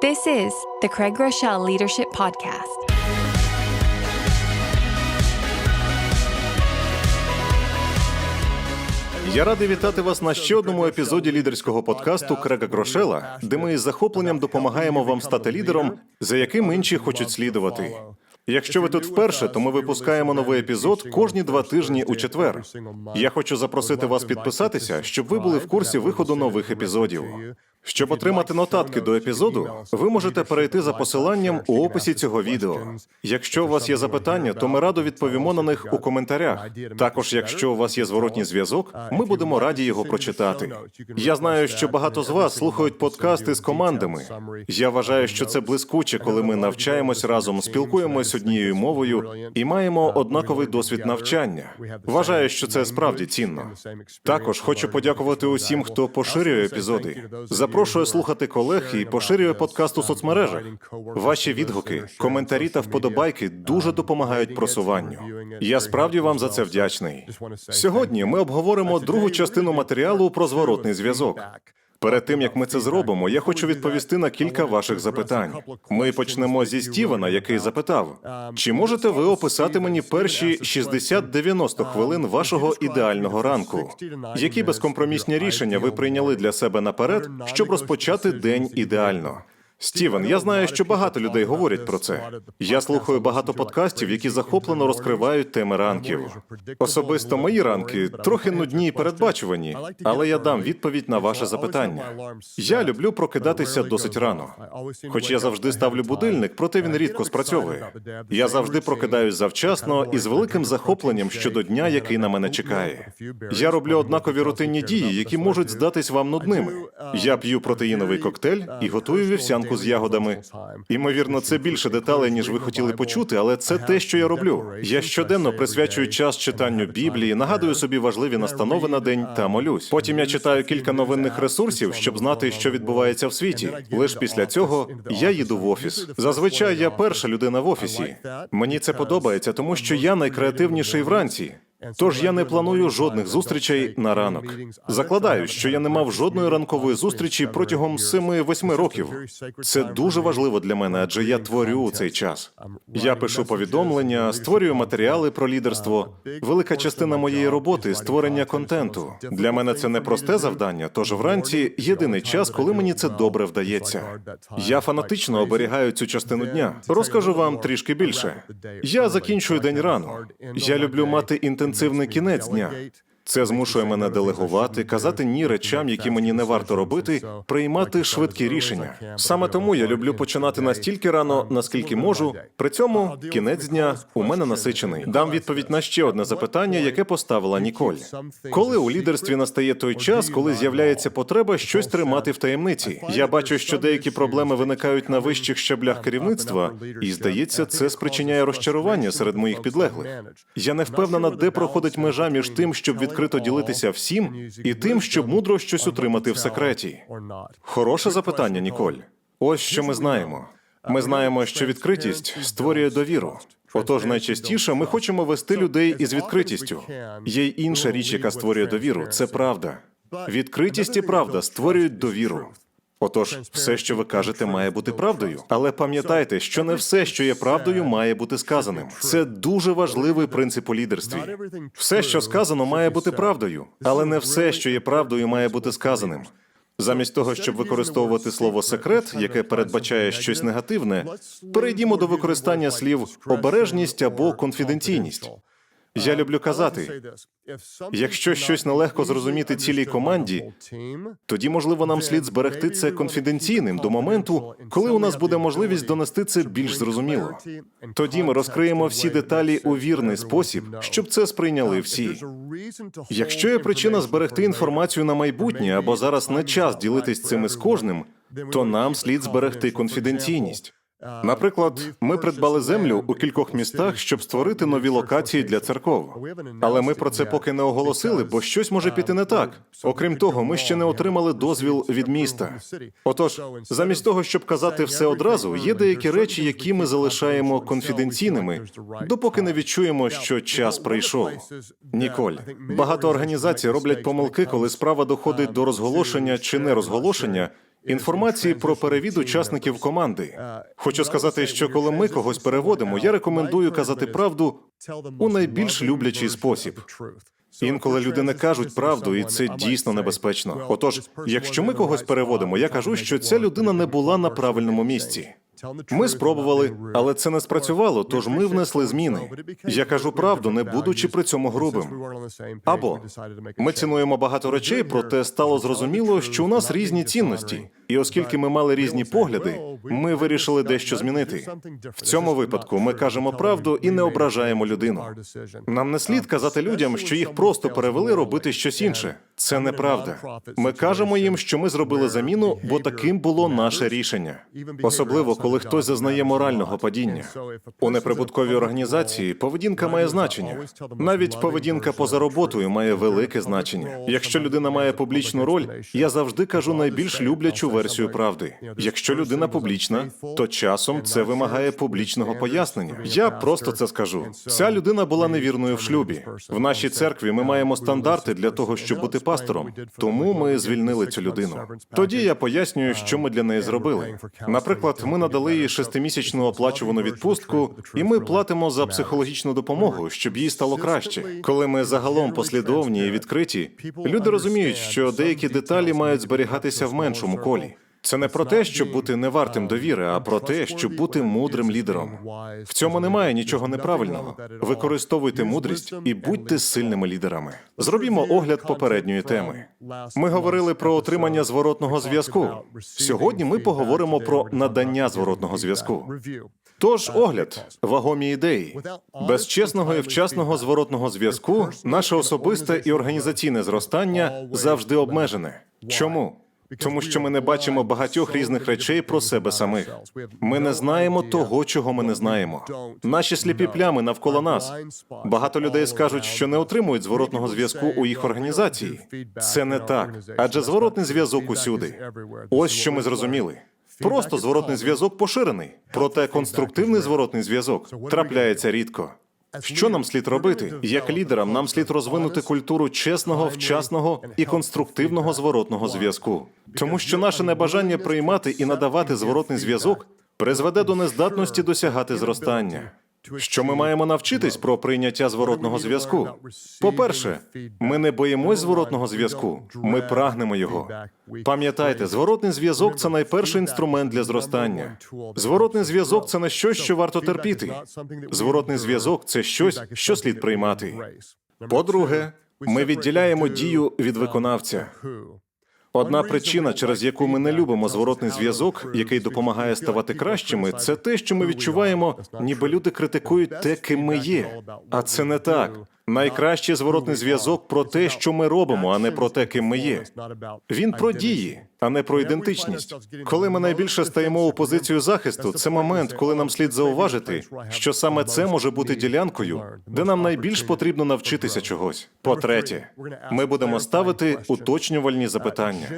This is the Craig Rochelle Leadership Podcast. Я радий вітати вас на ще одному епізоді лідерського подкасту Крега Грошела, де ми із захопленням допомагаємо вам стати лідером, за яким інші хочуть слідувати. Якщо ви тут вперше, то ми випускаємо новий епізод кожні два тижні у четвер. Я хочу запросити вас підписатися, щоб ви були в курсі виходу нових епізодів. Щоб отримати нотатки до епізоду, ви можете перейти за посиланням у описі цього відео. Якщо у вас є запитання, то ми радо відповімо на них у коментарях. Також, якщо у вас є зворотній зв'язок, ми будемо раді його прочитати. Я знаю, що багато з вас слухають подкасти з командами. Я вважаю, що це блискуче, коли ми навчаємось разом, спілкуємось однією мовою і маємо однаковий досвід навчання. Вважаю, що це справді цінно. Також хочу подякувати усім, хто поширює епізоди. Запрошую слухати колег і поширює подкаст у соцмережах. Ваші відгуки, коментарі та вподобайки дуже допомагають просуванню. Я справді вам за це вдячний. Сьогодні ми обговоримо другу частину матеріалу про зворотний зв'язок. Перед тим як ми це зробимо, я хочу відповісти на кілька ваших запитань. Ми почнемо зі Стівена, який запитав: чи можете ви описати мені перші 60-90 хвилин вашого ідеального ранку? Які безкомпромісні рішення ви прийняли для себе наперед, щоб розпочати день ідеально? Стівен, я знаю, що багато людей говорять про це. Я слухаю багато подкастів, які захоплено розкривають теми ранків. Особисто мої ранки трохи нудні і передбачувані, але я дам відповідь на ваше запитання. Я люблю прокидатися досить рано. Хоч я завжди ставлю будильник, проте він рідко спрацьовує. Я завжди прокидаюсь завчасно і з великим захопленням щодо дня, який на мене чекає. Я роблю однакові рутинні дії, які можуть здатись вам нудними. Я п'ю протеїновий коктейль і готую вівсянку з ягодами. Імовірно, це більше деталей, ніж ви хотіли почути, але це те, що я роблю. Я щоденно присвячую час читанню Біблії, нагадую собі важливі настанови на день та молюсь. Потім я читаю кілька новинних ресурсів, щоб знати, що відбувається в світі. Лише після цього я їду в офіс. Зазвичай я перша людина в офісі. Мені це подобається, тому що я найкреативніший вранці. Тож я не планую жодних зустрічей на ранок. Закладаю, що я не мав жодної ранкової зустрічі протягом 7-8 років. Це дуже важливо для мене, адже я творю цей час. Я пишу повідомлення, створюю матеріали про лідерство. Велика частина моєї роботи створення контенту. Для мене це не просте завдання. Тож вранці єдиний час, коли мені це добре вдається. Я фанатично оберігаю цю частину дня. Розкажу вам трішки більше. Я закінчую день рано. Я люблю мати інтенсивність інтенсивний кінець дня. Це змушує мене делегувати, казати ні речам, які мені не варто робити, приймати швидкі рішення. Саме тому я люблю починати настільки рано, наскільки можу. При цьому кінець дня у мене насичений. Дам відповідь на ще одне запитання, яке поставила Ніколь. Коли у лідерстві настає той час, коли з'являється потреба щось тримати в таємниці. Я бачу, що деякі проблеми виникають на вищих щаблях керівництва, і здається, це спричиняє розчарування серед моїх підлеглих. Я не впевнена, де проходить межа між тим, щоб від відкрито ділитися всім і тим, щоб мудро щось утримати в секреті. Хороше запитання, Ніколь. Ось що ми знаємо. Ми знаємо, що відкритість створює довіру. Отож, найчастіше ми хочемо вести людей із відкритістю. Є й інша річ, яка створює довіру. Це правда. Відкритість і правда створюють довіру. Отож, все, що ви кажете, має бути правдою. Але пам'ятайте, що не все, що є правдою, має бути сказаним. Це дуже важливий принцип у лідерстві. Все, що сказано, має бути правдою, але не все, що є правдою, має бути сказаним. Замість того, щоб використовувати слово секрет, яке передбачає щось негативне, перейдімо до використання слів обережність або конфіденційність. Я люблю казати, якщо щось нелегко зрозуміти цілій команді, тоді можливо нам слід зберегти це конфіденційним до моменту, коли у нас буде можливість донести це більш зрозуміло. Тоді ми розкриємо всі деталі у вірний спосіб, щоб це сприйняли всі. Якщо є причина зберегти інформацію на майбутнє або зараз не час ділитись цим із кожним, то нам слід зберегти конфіденційність. Наприклад, ми придбали землю у кількох містах, щоб створити нові локації для церков. Але ми про це поки не оголосили, бо щось може піти не так. Окрім того, ми ще не отримали дозвіл від міста. Отож, замість того, щоб казати все одразу, є деякі речі, які ми залишаємо конфіденційними, допоки не відчуємо, що час прийшов. Ніколь, багато організацій роблять помилки, коли справа доходить до розголошення чи не розголошення інформації про перевід учасників команди. Хочу сказати, що коли ми когось переводимо, я рекомендую казати правду у найбільш люблячий спосіб. Інколи люди не кажуть правду, і це дійсно небезпечно. Отож, якщо ми когось переводимо, я кажу, що ця людина не була на правильному місці. Ми спробували, але це не спрацювало, тож ми внесли зміни. Я кажу правду, не будучи при цьому грубим. Або ми цінуємо багато речей, проте стало зрозуміло, що у нас різні цінності, і оскільки ми мали різні погляди, ми вирішили дещо змінити. В цьому випадку ми кажемо правду і не ображаємо людину. Нам не слід казати людям, що їх просто перевели робити щось інше. Це неправда. Ми кажемо їм, що ми зробили заміну, бо таким було наше рішення. Особливо, коли хтось зазнає морального падіння. У неприбутковій організації поведінка має значення. Навіть поведінка поза роботою має велике значення. Якщо людина має публічну роль, я завжди кажу найбільш люблячу версію правди. Якщо людина публічна, то часом це вимагає публічного пояснення. Я просто це скажу. Ця людина була невірною в шлюбі. В нашій церкві ми маємо стандарти для того, щоб бути пастором. Тому ми звільнили цю людину. Тоді я пояснюю, що ми для неї зробили. Наприклад, ми надали їй шестимісячну оплачувану відпустку, і ми платимо за психологічну допомогу, щоб їй стало краще. Коли ми загалом послідовні і відкриті, люди розуміють, що деякі деталі мають зберігатися в меншому колі. Це не про те, щоб бути невартим довіри, а про те, щоб бути мудрим лідером. В цьому немає нічого неправильного. Використовуйте мудрість і будьте сильними лідерами. Зробімо огляд попередньої теми. Ми говорили про отримання зворотного зв'язку. Сьогодні ми поговоримо про надання зворотного зв'язку. Тож огляд, вагомі ідеї. Без чесного і вчасного зворотного зв'язку наше особисте і організаційне зростання завжди обмежене. Чому? Тому що ми не бачимо багатьох різних речей про себе самих. Ми не знаємо того, чого ми не знаємо. Наші сліпі плями навколо нас. Багато людей скажуть, що не отримують зворотного зв'язку у їх організації. Це не так, адже зворотний зв'язок усюди. Ось що ми зрозуміли. Просто зворотний зв'язок поширений, проте конструктивний зворотний зв'язок трапляється рідко. Що нам слід робити? Як лідерам нам слід розвинути культуру чесного, вчасного і конструктивного зворотного зв'язку, тому що наше небажання приймати і надавати зворотний зв'язок призведе до нездатності досягати зростання. Що ми маємо навчитись про прийняття зворотного зв'язку? По-перше, ми не боїмось зворотного зв'язку, ми прагнемо його. Пам'ятайте, зворотний зв'язок це найперший інструмент для зростання. Зворотний зв'язок це не щось, що варто терпіти. Зворотний зв'язок це щось, що слід приймати. По-друге, ми відділяємо дію від виконавця. Одна причина, через яку ми не любимо зворотний зв'язок, який допомагає ставати кращими, це те, що ми відчуваємо, ніби люди критикують те, ким ми є. А це не так. Найкращий зворотний зв'язок про те, що ми робимо, а не про те, ким ми є. Він про дії, а не про ідентичність. Коли ми найбільше стаємо у позицію захисту, це момент, коли нам слід зауважити, що саме це може бути ділянкою, де нам найбільш потрібно навчитися чогось. По-третє, ми будемо ставити уточнювальні запитання.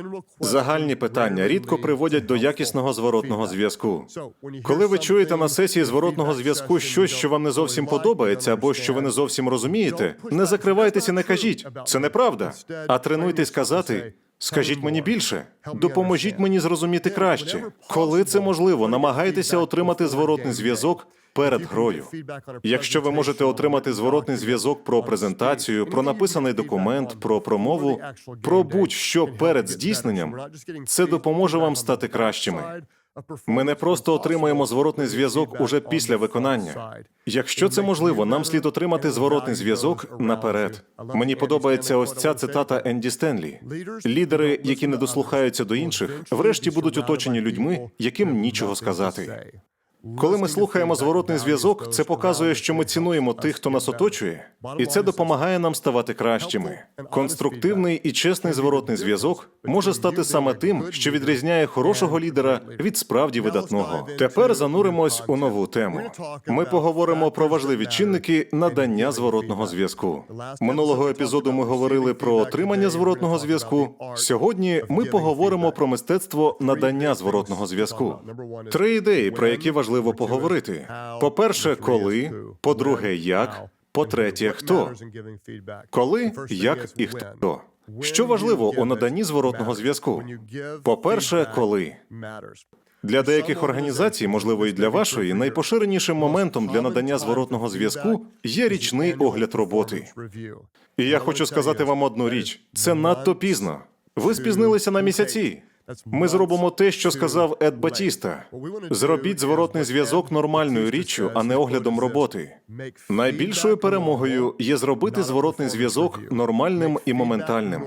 Загальні питання рідко приводять до якісного зворотного зв'язку. Коли ви чуєте на сесії зворотного зв'язку щось, що вам не зовсім подобається, або що ви не зовсім розумієте, не закривайтеся, не кажіть. Це неправда. А тренуйтесь казати. Скажіть мені більше, допоможіть мені зрозуміти краще. Коли це можливо, намагайтеся отримати зворотний зв'язок перед грою. Якщо ви можете отримати зворотний зв'язок про презентацію, про написаний документ, про промову, про будь-що перед здійсненням, це допоможе вам стати кращими. Ми не просто отримаємо зворотний зв'язок уже після виконання. Якщо це можливо, нам слід отримати зворотний зв'язок наперед. Мені подобається ось ця цитата Енді Стенлі: лідери, які не дослухаються до інших, врешті будуть оточені людьми, яким нічого сказати. Коли ми слухаємо зворотний зв'язок, це показує, що ми цінуємо тих, хто нас оточує, і це допомагає нам ставати кращими. Конструктивний і чесний зворотний зв'язок може стати саме тим, що відрізняє хорошого лідера від справді видатного. Тепер зануримось у нову тему. Ми поговоримо про важливі чинники надання зворотного зв'язку. Минулого епізоду ми говорили про отримання зворотного зв'язку. Сьогодні ми поговоримо про мистецтво надання зворотного зв'язку. Три ідеї, про які важливо поговорити: по-перше, коли, по-друге, як, по-третє, хто. Коли, як і хто. Що важливо у наданні зворотного зв'язку? По-перше, коли для деяких організацій, можливо, і для вашої, найпоширенішим моментом для надання зворотного зв'язку є річний огляд роботи. І я хочу сказати вам одну річ: це надто пізно. Ви спізнилися на місяці. Ми зробимо те, що сказав Ед Батіста. Зробіть зворотний зв'язок нормальною річчю, а не оглядом роботи. Найбільшою перемогою є зробити зворотний зв'язок нормальним і моментальним.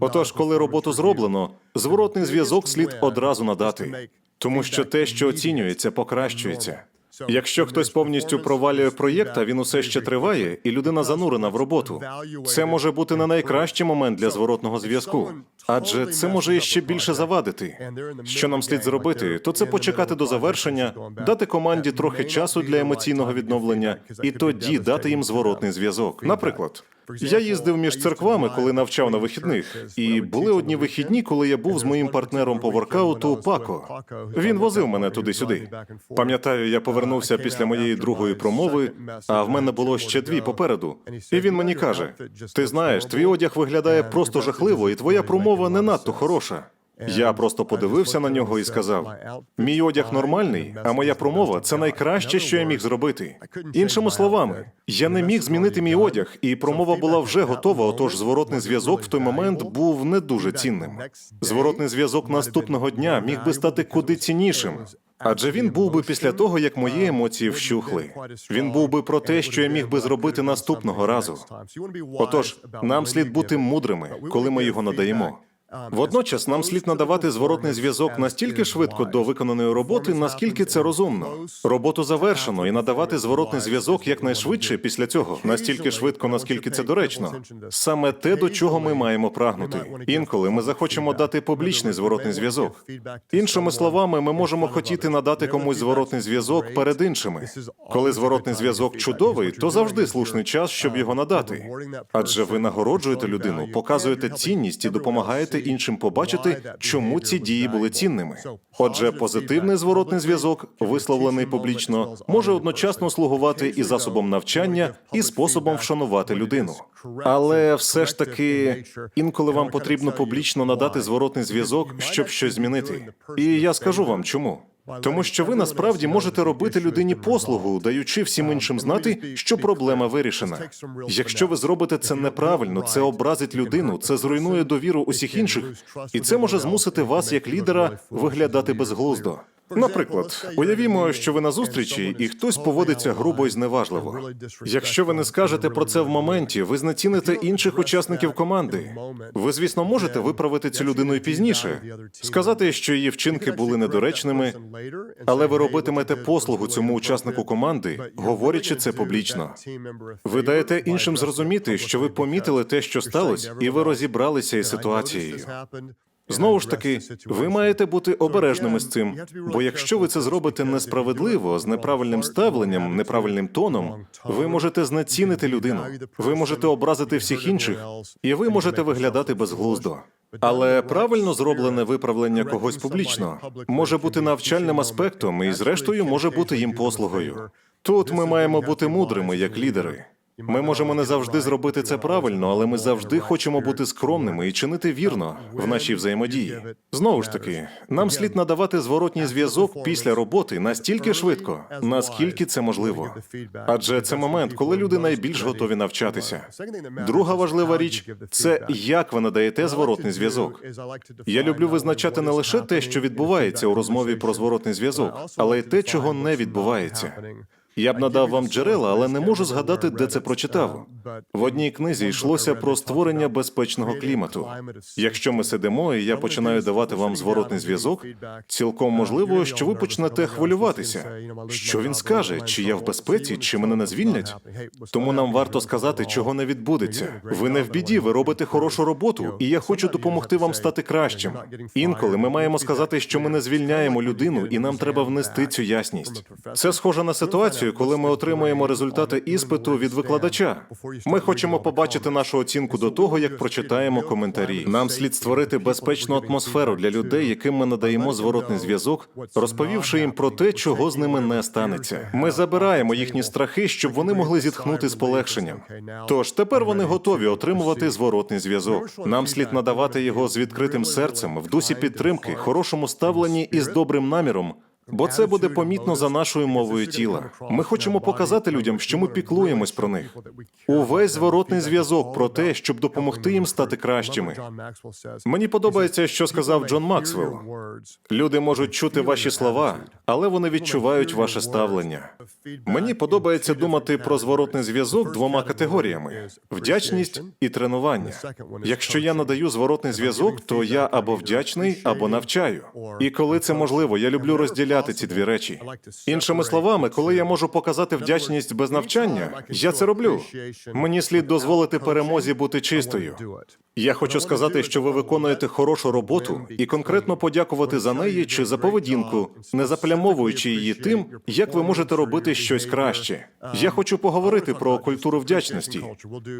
Отож, коли роботу зроблено, зворотний зв'язок слід одразу надати, тому що те, що оцінюється, покращується. Якщо хтось повністю провалює проєкт, а він усе ще триває, і людина занурена в роботу, це може бути не найкращий момент для зворотного зв'язку, адже це може ще більше завадити. Що нам слід зробити, то це почекати до завершення, дати команді трохи часу для емоційного відновлення, і тоді дати їм зворотний зв'язок. Наприклад, я їздив між церквами, коли навчав на вихідних, і були одні вихідні, коли я був з моїм партнером по воркауту Пако. Він возив мене туди-сюди. Пам'ятаю, я повернувся після моєї другої промови, а в мене було ще дві попереду. І він мені каже: ти знаєш, твій одяг виглядає просто жахливо, і твоя промова не надто хороша. Я просто подивився на нього і сказав: мій одяг нормальний, а моя промова це найкраще, що я міг зробити. Іншими словами, я не міг змінити мій одяг, і промова була вже готова. Отож, зворотний зв'язок в той момент був не дуже цінним. Зворотний зв'язок наступного дня міг би стати куди ціннішим. Адже він був би після того, як мої емоції вщухли. Він був би про те, що я міг би зробити наступного разу. Отож, нам слід бути мудрими, коли ми його надаємо. Водночас нам слід надавати зворотний зв'язок настільки швидко до виконаної роботи, наскільки це розумно. Роботу завершено, і надавати зворотний зв'язок якнайшвидше після цього, настільки швидко, наскільки це доречно. Саме те, до чого ми маємо прагнути. Інколи ми захочемо дати публічний зворотний зв'язок. Іншими словами, ми можемо хотіти надати комусь зворотний зв'язок перед іншими. Коли зворотний зв'язок чудовий, то завжди слушний час, щоб його надати. Адже ви нагороджуєте людину, показуєте цінність і допомагаєте іншим побачити, чому ці дії були цінними. Отже, позитивний зворотний зв'язок, висловлений публічно, може одночасно слугувати і засобом навчання, і способом вшанувати людину. Але все ж таки інколи вам потрібно публічно надати зворотний зв'язок, щоб щось змінити. І я скажу вам чому. Тому що ви насправді можете робити людині послугу, даючи всім іншим знати, що проблема вирішена. Якщо ви зробите це неправильно, це образить людину, це зруйнує довіру усіх інших, і це може змусити вас як лідера виглядати безглуздо. Наприклад, уявімо, що ви на зустрічі, і хтось поводиться грубо і зневажливо. Якщо ви не скажете про це в моменті, ви знеціните інших учасників команди. Ви, звісно, можете виправити цю людину і пізніше, сказати, що її вчинки були недоречними, але ви робитимете послугу цьому учаснику команди, говорячи це публічно. Ви даєте іншим зрозуміти, що ви помітили те, що сталося, і ви розібралися із ситуацією. Знову ж таки, ви маєте бути обережними з цим, бо якщо ви це зробите несправедливо, з неправильним ставленням, неправильним тоном, ви можете знецінити людину, ви можете образити всіх інших, і ви можете виглядати безглуздо. Але правильно зроблене виправлення когось публічно може бути навчальним аспектом, і зрештою може бути їм послугою. Тут ми маємо бути мудрими як лідери. Ми можемо не завжди зробити це правильно, але ми завжди хочемо бути скромними і чинити вірно в нашій взаємодії. Знову ж таки, нам слід надавати зворотній зв'язок після роботи настільки швидко, наскільки це можливо. Адже це момент, коли люди найбільш готові навчатися. Друга важлива річ це як ви надаєте зворотний зв'язок. Я люблю визначати не лише те, що відбувається у розмові про зворотний зв'язок, але й те, чого не відбувається. Я б надав вам джерела, але не можу згадати, де це прочитав. В одній книзі йшлося про створення безпечного клімату. Якщо ми сидимо, і я починаю давати вам зворотний зв'язок, цілком можливо, що ви почнете хвилюватися. Що він скаже, чи я в безпеці, чи мене не звільнять? Тому нам варто сказати, чого не відбудеться. Ви не в біді, ви робите хорошу роботу, і я хочу допомогти вам стати кращим. Інколи ми маємо сказати, що ми не звільняємо людину, і нам треба внести цю ясність. Це схоже на ситуацію ситуацію, коли ми отримуємо результати іспиту від викладача. Ми хочемо побачити нашу оцінку до того, як прочитаємо коментарі. Нам слід створити безпечну атмосферу для людей, яким ми надаємо зворотний зв'язок, розповівши їм про те, чого з ними не станеться. Ми забираємо їхні страхи, щоб вони могли зітхнути з полегшенням. Тож тепер вони готові отримувати зворотний зв'язок. Нам слід надавати його з відкритим серцем, в дусі підтримки, хорошому ставленні і з добрим наміром. Бо це буде помітно за нашою мовою тіла. Ми хочемо показати людям, що ми піклуємось про них. Увесь зворотний зв'язок про те, щоб допомогти їм стати кращими. Мені подобається, що сказав Джон Максвелл. Люди можуть чути ваші слова, але вони відчувають ваше ставлення. Мені подобається думати про зворотний зв'язок двома категоріями: вдячність і тренування. Якщо я надаю зворотний зв'язок, то я або вдячний, або навчаю. І коли це можливо, я люблю розділяти ці дві речі. Іншими словами, коли я можу показати вдячність без навчання, я це роблю. Мені слід дозволити перемозі бути чистою. Я хочу сказати, що ви виконуєте хорошу роботу і конкретно подякувати за неї чи за поведінку, не заплямовуючи її тим, як ви можете робити щось краще. Я хочу поговорити про культуру вдячності.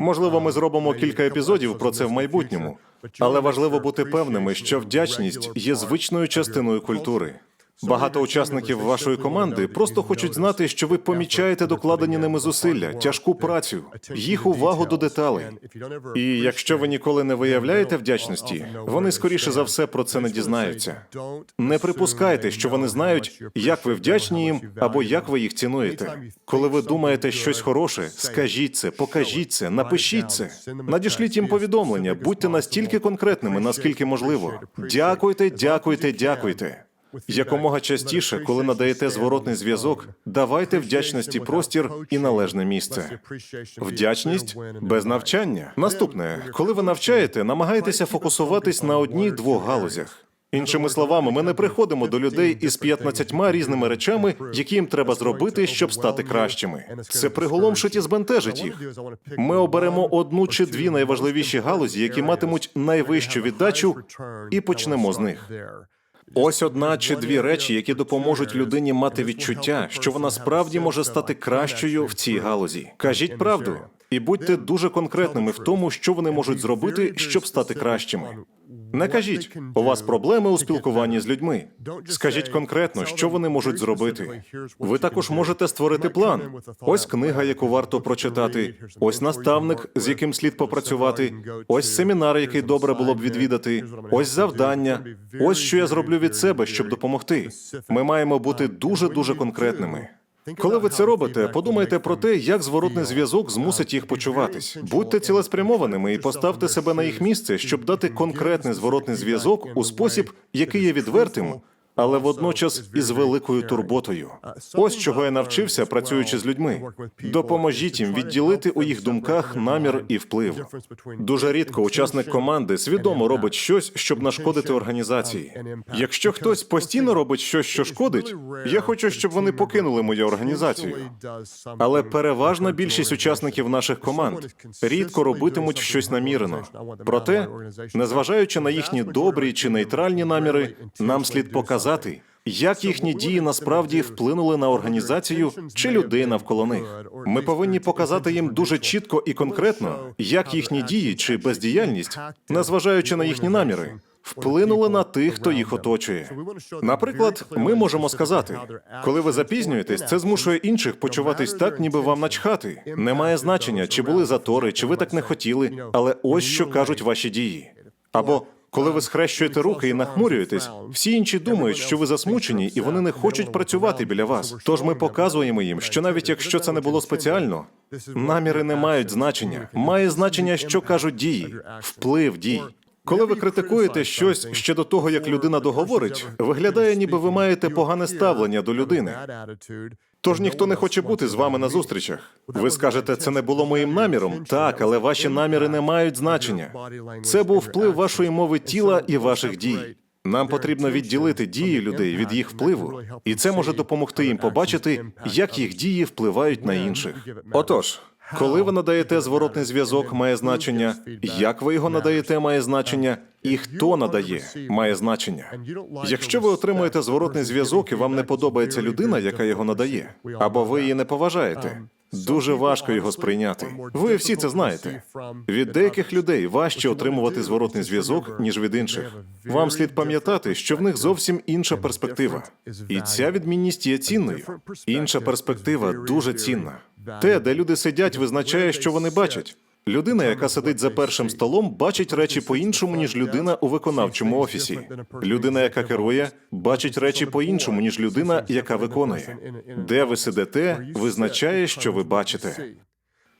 Можливо, ми зробимо кілька епізодів про це в майбутньому, але важливо бути певними, що вдячність є звичною частиною культури. Багато учасників вашої команди просто хочуть знати, що ви помічаєте докладені ними зусилля, тяжку працю, їх увагу до деталей. І якщо ви ніколи не виявляєте вдячності, вони скоріше за все про це не дізнаються. Не припускайте, що вони знають, як ви вдячні їм або як ви їх цінуєте. Коли ви думаєте щось хороше, скажіть це, покажіть це, напишіть це. Надішліть їм повідомлення, будьте настільки конкретними, наскільки можливо. Дякуйте, дякуйте, дякуйте. Якомога частіше, коли надаєте зворотний зв'язок, давайте вдячності простір і належне місце. Вдячність без навчання. Наступне, коли ви навчаєте, намагайтеся фокусуватись на одній-двох галузях. Іншими словами, ми не приходимо до людей із 15 різними речами, які їм треба зробити, щоб стати кращими. Це приголомшить і збентежить їх. Ми оберемо одну чи дві найважливіші галузі, які матимуть найвищу віддачу, і почнемо з них. Ось одна чи дві речі, які допоможуть людині мати відчуття, що вона справді може стати кращою в цій галузі. Кажіть правду і будьте дуже конкретними в тому, що вони можуть зробити, щоб стати кращими. Не кажіть, у вас проблеми у спілкуванні з людьми. Скажіть конкретно, що вони можуть зробити. Ви також можете створити план. Ось книга, яку варто прочитати, ось наставник, з яким слід попрацювати, ось семінар, який добре було б відвідати, ось завдання. Ось що я зроблю від себе, щоб допомогти. Ми маємо бути дуже дуже конкретними. Коли ви це робите, подумайте про те, як зворотний зв'язок змусить їх почуватись. Будьте цілеспрямованими і поставте себе на їх місце, щоб дати конкретний зворотний зв'язок у спосіб, який є відвертим, але водночас із великою турботою. Ось чого я навчився, працюючи з людьми. Допоможіть їм відділити у їх думках намір і вплив. Дуже рідко учасник команди свідомо робить щось, щоб нашкодити організації. Якщо хтось постійно робить щось, що шкодить, я хочу, щоб вони покинули мою організацію. Але переважна більшість учасників наших команд рідко робитимуть щось намірено. Проте, незважаючи на їхні добрі чи нейтральні наміри, нам слід показати, як їхні дії насправді вплинули на організацію чи людей навколо них. Ми повинні показати їм дуже чітко і конкретно, як їхні дії чи бездіяльність, незважаючи на їхні наміри, вплинули на тих, хто їх оточує. Наприклад, ми можемо сказати, коли ви запізнюєтесь, це змушує інших почуватись так, ніби вам начхати. Немає значення, чи були затори, чи ви так не хотіли, але ось що кажуть ваші дії. Або коли ви схрещуєте руки і нахмурюєтесь, всі інші думають, що ви засмучені, і вони не хочуть працювати біля вас. Тож ми показуємо їм, що навіть якщо це не було спеціально, наміри не мають значення. Має значення, що кажуть дії, вплив дій. Коли ви критикуєте щось ще до того, як людина договорить, виглядає, ніби ви маєте погане ставлення до людини. Тож ніхто не хоче бути з вами на зустрічах. Ви скажете, це не було моїм наміром. Так, але ваші наміри не мають значення. Це був вплив вашої мови тіла і ваших дій. Нам потрібно відділити дії людей від їх впливу, і це може допомогти їм побачити, як їх дії впливають на інших. Отож, Коли ви надаєте зворотний зв'язок, має значення, як ви його надаєте, має значення, і хто надає, має значення. Якщо ви отримуєте зворотний зв'язок і вам не подобається людина, яка його надає, або ви її не поважаєте, дуже важко його сприйняти. Ви всі це знаєте. Від деяких людей важче отримувати зворотний зв'язок, ніж від інших. Вам слід пам'ятати, що в них зовсім інша перспектива. І ця відмінність є цінною. Інша перспектива дуже цінна. Те, де люди сидять, визначає, що вони бачать. Людина, яка сидить за першим столом, бачить речі по-іншому, ніж людина у виконавчому офісі. Людина, яка керує, бачить речі по-іншому, ніж людина, яка виконує. Де ви сидите, визначає, що ви бачите.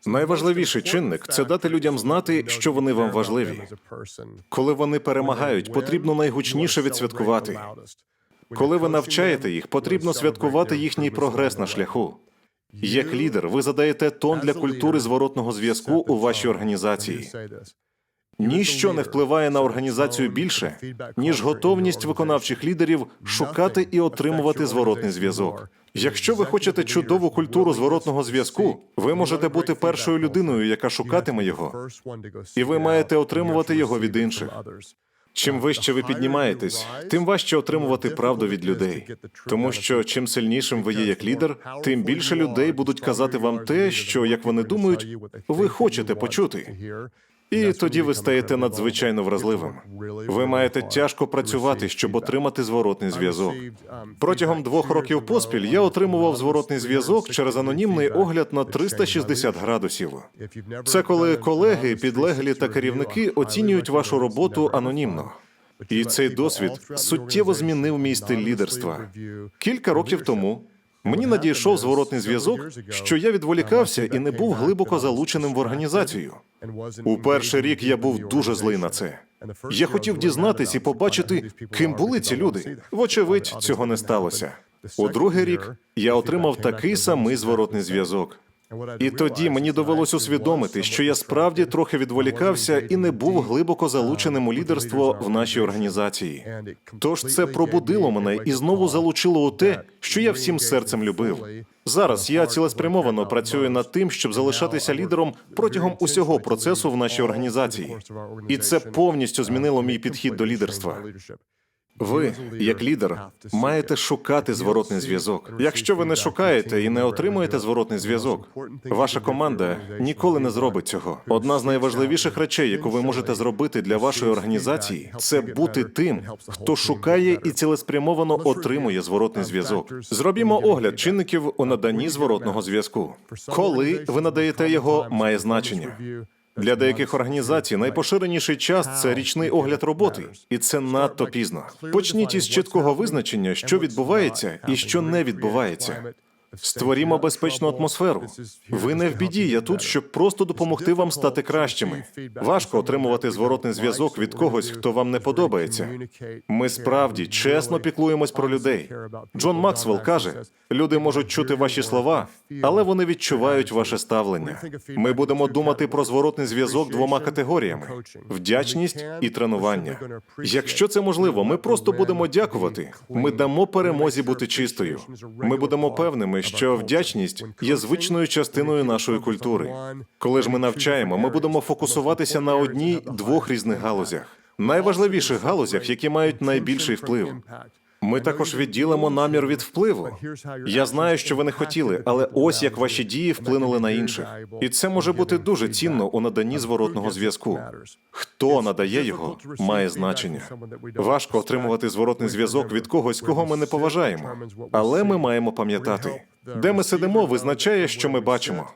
Найважливіший чинник це дати людям знати, що вони вам важливі. Коли вони перемагають, потрібно найгучніше відсвяткувати. Коли ви навчаєте їх, потрібно святкувати їхній прогрес на шляху. Як лідер, ви задаєте тон для культури зворотного зв'язку у вашій організації. Ніщо не впливає на організацію більше, ніж готовність виконавчих лідерів шукати і отримувати зворотний зв'язок. Якщо ви хочете чудову культуру зворотного зв'язку, ви можете бути першою людиною, яка шукатиме його, і ви маєте отримувати його від інших. Чим вище ви піднімаєтесь, тим важче отримувати правду від людей. Тому що чим сильнішим ви є як лідер, тим більше людей будуть казати вам те, що, як вони думають, ви хочете почути. І тоді ви стаєте надзвичайно вразливим. Ви маєте тяжко працювати, щоб отримати зворотний зв'язок. Протягом двох років поспіль я отримував зворотний зв'язок через анонімний огляд на 360 градусів. Це коли колеги, підлеглі та керівники оцінюють вашу роботу анонімно. І цей досвід суттєво змінив мій стиль лідерства. Кілька років тому мені надійшов зворотний зв'язок, що я відволікався і не був глибоко залученим в організацію. У перший рік я був дуже злий на це. Я хотів дізнатись і побачити, ким були ці люди. Вочевидь, цього не сталося. У другий рік я отримав такий самий зворотний зв'язок. І тоді мені довелось усвідомити, що я справді трохи відволікався і не був глибоко залученим у лідерство в нашій організації. Тож це пробудило мене і знову залучило у те, що я всім серцем любив. Зараз я цілеспрямовано працюю над тим, щоб залишатися лідером протягом усього процесу в нашій організації. І це повністю змінило мій підхід до лідерства. Ви, як лідер, маєте шукати зворотний зв'язок. Якщо ви не шукаєте і не отримуєте зворотний зв'язок, ваша команда ніколи не зробить цього. Одна з найважливіших речей, яку ви можете зробити для вашої організації, це бути тим, хто шукає і цілеспрямовано отримує зворотний зв'язок. Зробімо огляд чинників у наданні зворотного зв'язку. Коли ви надаєте його, має значення. Для деяких організацій найпоширеніший час це річний огляд роботи, і це надто пізно. Почніть із чіткого визначення, що відбувається і що не відбувається. Створімо безпечну атмосферу. Ви не в біді. Я тут, щоб просто допомогти вам стати кращими. Важко отримувати зворотний зв'язок від когось, хто вам не подобається. Ми справді чесно піклуємось про людей. Джон Максвелл каже: люди можуть чути ваші слова, але вони відчувають ваше ставлення. Ми будемо думати про зворотний зв'язок двома категоріями: вдячність і тренування. Якщо це можливо, ми просто будемо дякувати. Ми дамо перемозі бути чистою. Ми будемо певними, що вдячність є звичною частиною нашої культури. Коли ж ми навчаємо, ми будемо фокусуватися на одній двох різних галузях, найважливіших галузях, які мають найбільший вплив. Ми також відділимо намір від впливу. Я знаю, що ви не хотіли, але ось як ваші дії вплинули на інших. І це може бути дуже цінно у наданні зворотного зв'язку. Хто надає його, має значення. Важко отримувати зворотний зв'язок від когось, кого ми не поважаємо. Але ми маємо пам'ятати, де ми сидимо, визначає, що ми бачимо.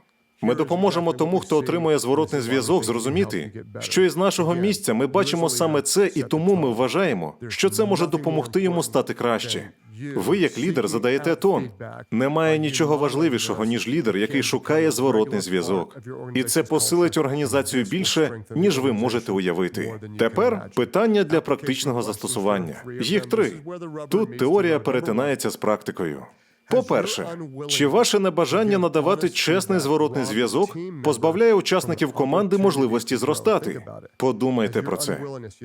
Ми допоможемо тому, хто отримує зворотний зв'язок, зрозуміти, що із нашого місця ми бачимо саме це, і тому ми вважаємо, що це може допомогти йому стати краще. Ви, як лідер, задаєте тон. Немає нічого важливішого, ніж лідер, який шукає зворотний зв'язок, і це посилить організацію більше, ніж ви можете уявити. Тепер питання для практичного застосування. Їх три тут теорія перетинається з практикою. По-перше, чи ваше небажання надавати чесний зворотний зв'язок позбавляє учасників команди можливості зростати? Подумайте про це.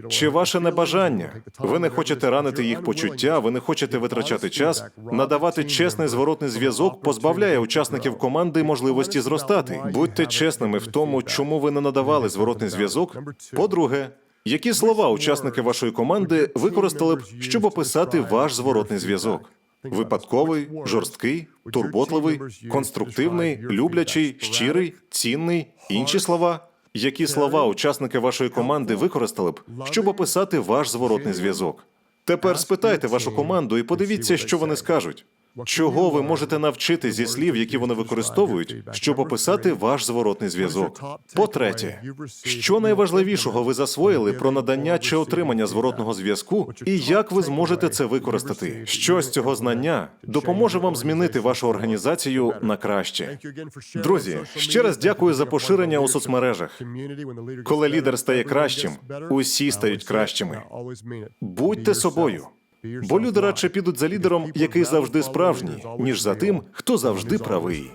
Чи ваше небажання? Ви не хочете ранити їх почуття, ви не хочете витрачати час. Надавати чесний зворотний зв'язок позбавляє учасників команди можливості зростати. Будьте чесними в тому, чому ви не надавали зворотний зв'язок. По-друге, які слова учасники вашої команди використали б, щоб описати ваш зворотний зв'язок? Випадковий, жорсткий, турботливий, конструктивний, люблячий, щирий, цінний, інші слова. Які слова учасники вашої команди використали б, щоб описати ваш зворотний зв'язок? Тепер спитайте вашу команду і подивіться, що вони скажуть. Чого ви можете навчити зі слів, які вони використовують, щоб описати ваш зворотний зв'язок? По-третє, що найважливішого ви засвоїли про надання чи отримання зворотного зв'язку, і як ви зможете це використати? Що з цього знання допоможе вам змінити вашу організацію на краще? Друзі, ще раз дякую за поширення у соцмережах. Коли лідер стає кращим, усі стають кращими. Будьте собою. Бо люди радше підуть за лідером, який завжди справжній, ніж за тим, хто завжди правий.